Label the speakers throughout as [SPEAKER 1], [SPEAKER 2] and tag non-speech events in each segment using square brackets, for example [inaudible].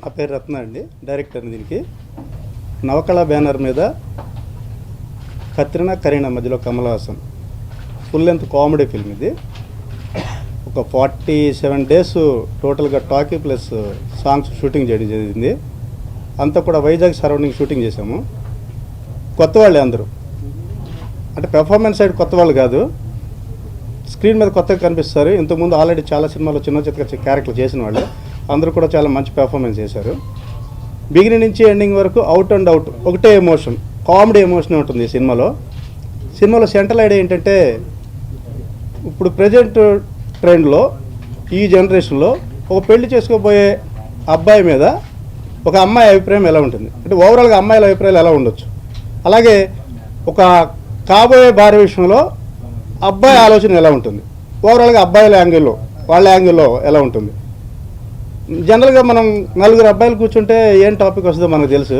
[SPEAKER 1] నా పేరు రత్న అండి డైరెక్టర్ దీనికి. నవకళ బ్యానర్ మీద కత్రినా కరీనా మధ్యలో Kamal Haasan full length comedy film ఇది. ఒక ఫార్టీ సెవెన్ డేస్ టోటల్గా టాకీ ప్లస్ సాంగ్స్ షూటింగ్ చేయడం జరిగింది. అంతా కూడా వైజాగ్ సరౌండింగ్ షూటింగ్ చేశాము. కొత్త వాళ్ళే అందరూ. అంటే పెర్ఫార్మెన్స్ సైడ్ కొత్త వాళ్ళు కాదు. స్క్రీన్ మీద కొత్తగా కనిపిస్తారు. ఇంతకుముందు ఆల్రెడీ చాలా సినిమాలో చిన్న చిత్ర క్యారెక్టర్ చేసిన వాళ్ళు. అందరూ కూడా చాలా మంచి పెర్ఫార్మెన్స్ చేశారు. బిగినింగ్ నుంచి ఎండింగ్ వరకు అవుట్ అండ్ అవుట్. ఒకటే ఎమోషన్. కామెడీ ఎమోషన్ ఉంటుంది ఈ సినిమాలో. సినిమాలో సెంట్రల్ ఐడియా ఏంటంటే ఇప్పుడు ప్రజెంట్ ట్రెండ్లో ఈ జనరేషన్లో ఒక పెళ్ళి చేసుకోబోయే అబ్బాయి మీద ఒక అమ్మాయి అభిప్రాయం ఎలా ఉంటుంది? అంటే ఓవరాల్గా అమ్మాయిల అభిప్రాయాలు ఎలా ఉండొచ్చు? అలాగే ఒక కాబోయే భార్య విషయంలో అబ్బాయి ఆలోచన ఎలా ఉంటుంది? ఓవరాల్గా అబ్బాయిల యాంగిల్లో వాళ్ళ యాంగిల్లో ఎలా ఉంటుంది? జనరల్గా మనం నలుగురు అబ్బాయిలు కూర్చుంటే ఏం టాపిక్ వస్తుందో మనకు తెలుసు.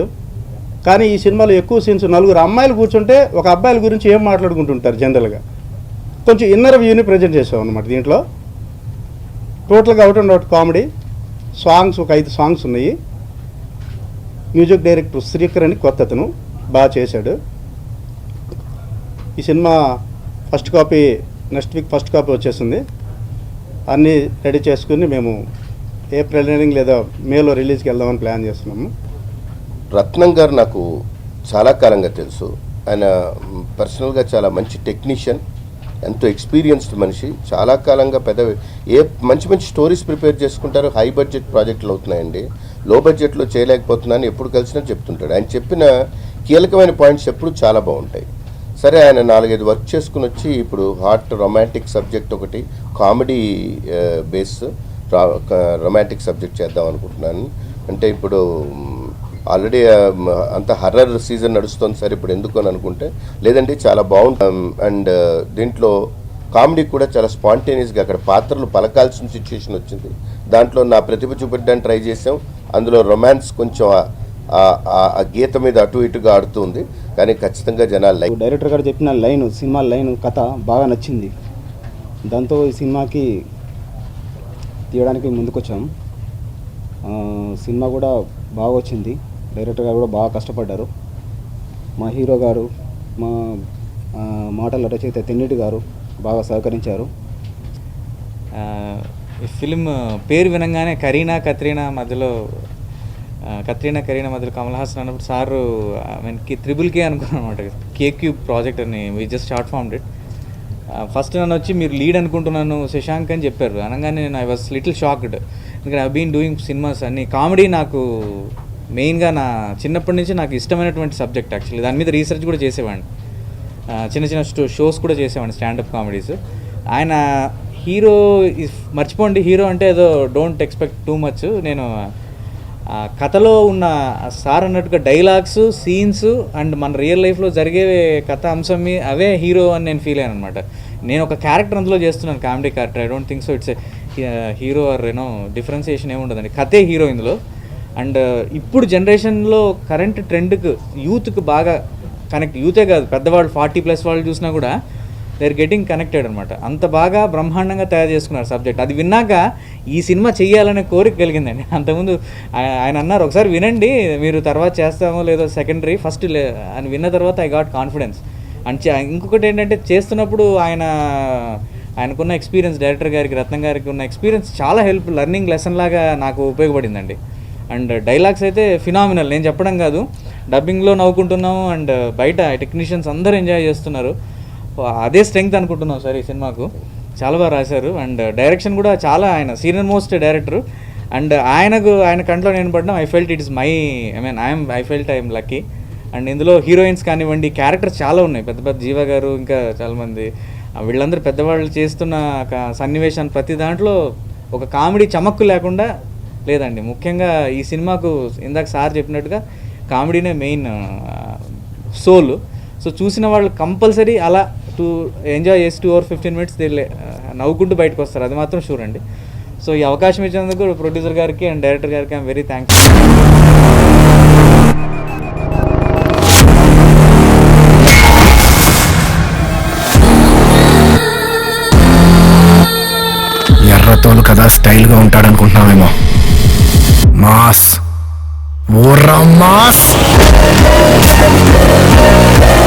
[SPEAKER 1] కానీ ఈ సినిమాలో ఎక్కువ సీన్స్ నలుగురు అమ్మాయిలు కూర్చుంటే ఒక అబ్బాయిల గురించి ఏం మాట్లాడుకుంటుంటారు జనరల్గా కొంచెం ఇన్నర్ వ్యూని ప్రజెంట్ చేసాం అనమాట దీంట్లో. టోటల్గా out and out comedy songs ఒక ఐదు సాంగ్స్ ఉన్నాయి. మ్యూజిక్ డైరెక్టర్ శ్రీకర్ అని కొత్త అతను బాగా చేశాడు. ఈ cinema first copy next week first copy వచ్చేసింది. అన్నీ రెడీ చేసుకుని మేము ఏప్రిల్ ఎండింగ్ లేదా మేలో రిలీజ్కి వెళ్దామని ప్లాన్ చేస్తున్నాము.
[SPEAKER 2] రత్నం గారు నాకు చాలా కాలంగా తెలుసు. ఆయన పర్సనల్గా చాలా మంచి టెక్నీషియన్ ఎంతో ఎక్స్పీరియన్స్డ్ మనిషి. చాలా కాలంగా పెద్ద ఏ మంచి మంచి స్టోరీస్ ప్రిపేర్ చేసుకుంటారు. హై బడ్జెట్ ప్రాజెక్టులు అవుతున్నాయండి. లో బడ్జెట్లో చేయలేకపోతున్నాను ఎప్పుడు కలిసినా చెప్తుంటాడు. ఆయన చెప్పిన కీలకమైన పాయింట్స్ ఎప్పుడు చాలా బాగుంటాయి. సరే ఆయన నాలుగైదు వర్క్ చేసుకుని వచ్చి ఇప్పుడు హాట్ రొమాంటిక్ సబ్జెక్ట్ ఒకటి కామెడీ బేస్ రొమాంటిక్ సబ్జెక్ట్ చేద్దాం అనుకుంటున్నాను. అంటే ఇప్పుడు ఆల్రెడీ అంత హర్రర్ సీజన్ నడుస్తుంది సార్ ఇప్పుడు ఎందుకు అని అనుకుంటే లేదండి చాలా బాగుంటుంది అండ్ దీంట్లో కామెడీ కూడా చాలా స్పాంటేనియస్గా అక్కడ పాత్రలు పలకాల్సిన సిచ్యుయేషన్ వచ్చింది. దాంట్లో నా ప్రతిభ చూపెట్టడానికి ట్రై చేసాం అందులో రొమాన్స్ కొంచెం ఆ- గీత మీద అటు ఇటుగా ఆడుతుంది కానీ ఖచ్చితంగా జనాలు లైక్
[SPEAKER 3] డైరెక్టర్ గారు చెప్పిన లైన్ సినిమా లైన్ కథ బాగా నచ్చింది. దాంతో ఈ సినిమాకి తీయడానికి ముందుకొచ్చాం. సినిమా కూడా బాగా వచ్చింది. డైరెక్టర్ గారు కూడా బాగా కష్టపడ్డారు. మా హీరో గారు మా మాటల రచయిత తెన్నిటి గారు బాగా సహకరించారు.
[SPEAKER 4] ఈ ఫిలిం పేరు వినంగానే కరీనా కత్రీనా మధ్యలో కత్రీనా కరీనా మధ్యలో కమల్ హాసన్ అన్నప్పుడు సారు మనకి త్రిబుల్ కే అనుకున్నాను అనమాట కే క్యూబ్ ప్రాజెక్ట్ అని we just short form it first నన్ను వచ్చి మీరు లీడ్ అనుకుంటున్నాను శశాంక్ అని చెప్పారు. అనగానే నేను ఐ వాస్ లిటిల్ షాక్డ్ ఎందుకంటే ఐ బీన్ డూయింగ్ సినిమాస్ అన్ని. కామెడీ నాకు మెయిన్గా నా చిన్నప్పటి నుంచి నాకు ఇష్టమైనటువంటి సబ్జెక్ట్ యాక్చువల్లీ. దాని మీద రీసెర్చ్ కూడా చేసేవాడిని. చిన్న చిన్న స్టో షోస్ కూడా చేసేవాడిని స్టాండప్ కామెడీస్. ఆయన హీరో మర్చిపోండి హీరో అంటే ఏదో డోంట్ ఎక్స్పెక్ట్ టూ మచ్. నేను కథలో ఉన్న సార్ అన్నట్టుగా డైలాగ్స్ సీన్స్ అండ్ మన రియల్ లైఫ్లో జరిగే కథ అంశం మీ అవే హీరో అని నేను ఫీల్ అయ్యాను అనమాట నేను ఒక క్యారెక్టర్ అందులో చేస్తున్నాను comedy character. I don't think so it's hero or you know differentiation ఏమి ఉండదండి కథే హీరో ఇందులో. అండ్ uh, ఇప్పుడు జనరేషన్లో కరెంట్ ట్రెండ్కి యూత్కి బాగా కనెక్ట్ యూతే కాదు పెద్దవాళ్ళు ఫార్టీ ప్లస్ వాళ్ళు చూసినా కూడా దేర్ గెటింగ్ కనెక్టెడ్ అనమాట అంత బాగా బ్రహ్మాండంగా తయారు చేసుకున్నారు సబ్జెక్ట్. అది విన్నాక ఈ సినిమా చేయాలనే కోరిక కలిగిందండి. [laughs] అంతకుముందు ఆయన అన్నారు ఒకసారి వినండి మీరు తర్వాత చేస్తామో లేదో సెకండరీ ఫస్ట్ అని విన్న తర్వాత ఐ గాట్ కాన్ఫిడెన్స్ అండ్ ఇంకొకటి ఏంటంటే చేస్తున్నప్పుడు ఆయన ఆయనకున్న ఎక్స్పీరియన్స్ డైరెక్టర్ గారికి రత్నం గారికి ఉన్న ఎక్స్పీరియన్స్ చాలా హెల్ప్ లెర్నింగ్ లెసన్ లాగా నాకు ఉపయోగపడిందండి. అండ్ డైలాగ్స్ అయితే ఫినామినల్ నేను చెప్పడం కాదు. డబ్బింగ్లో నవ్వుకుంటున్నాము అండ్ బయట టెక్నీషియన్స్ అందరూ ఎంజాయ్ చేస్తున్నారు. అదే స్ట్రెంగ్త్ అనుకుంటున్నాం సార్ ఈ సినిమాకు. చాలా బాగా రాశారు అండ్ డైరెక్షన్ కూడా చాలా ఆయన సీనియర్ మోస్ట్ డైరెక్టర్. అండ్ ఆయనకు ఆయన కంట్లో నేను పడడం I felt it is my I mean I'm I felt I'm lucky and ఇందులో హీరోయిన్స్ కానివ్వండి క్యారెక్టర్స్ చాలా ఉన్నాయి. పెద్ద పెద్ద జీవ గారు ఇంకా చాలామంది వీళ్ళందరూ పెద్దవాళ్ళు చేస్తున్న ఒక సన్నివేశాన్ని ప్రతి దాంట్లో ఒక కామెడీ చమక్కు లేకుండా లేదండి. ముఖ్యంగా ఈ సినిమాకు ఇందాక సార్ చెప్పినట్టుగా కామెడీనే మెయిన్ సోల్. సో చూసిన వాళ్ళు కంపల్సరీ అలా టూ ఎంజాయ్ చేసి టూ అవర్ ఫిఫ్టీన్ మినిట్స్ నవ్వుకుంటూ బయటకు వస్తారు. అది మాత్రం షూర్ అండి. సో ఈ అవకాశం ఇచ్చినందుకు ప్రొడ్యూసర్ గారికి అండ్ డైరెక్టర్ గారికి ఐఎమ్ వెరీ థ్యాంక్స్
[SPEAKER 5] ఎర్రతోలు కదా స్టైల్గా ఉంటాడనుకుంటున్నామేమో மாஸ். உரம் மாஸ்.